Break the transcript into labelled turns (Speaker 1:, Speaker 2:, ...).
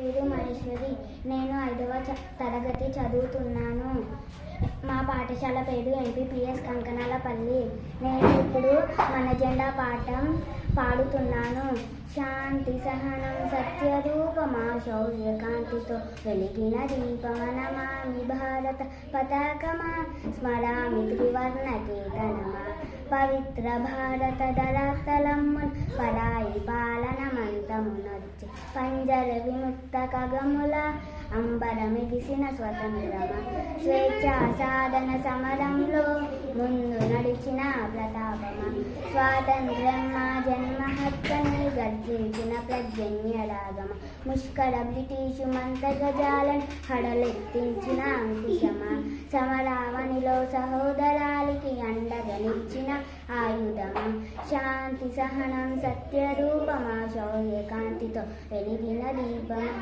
Speaker 1: పేరు మహేశ్వరి నేను ఐదవ తరగతి చదువుతున్నాను. మా పాఠశాల పేరు ఎంపీపీఎస్ కంకనాలపల్లి నేను ఇప్పుడు మన జెండా పాఠం పాడుతున్నాను. శాంతి సహనం సత్యరూపమా శౌర్య కాంతితో వెలిగిన దీపమనమామి భారత పతాకమా స్మరామి త్రివర్ణ కేతనమా పవిత్ర భారత దళతలమ్మున్ పరాయి వచ్చి పంజర విముక్త కగముల అంబరమిగిసిన స్వతంత్రమ స్వేచ్ఛ సాధన సమరంలో ముందు నడిచిన ప్రతాపమ. స్వాతంత్ర్యం మా జన్మ హక్కని గర్జించిన ప్రజన్య ముష్కర బ్రిటిషు గజాలను హడలెత్తించిన అంకుశమ సమరావనిలో సహోదరాలికి శాంతి సహనం సత్యరూపమా శౌర్య కాంతితో వెలిగిన దీపమా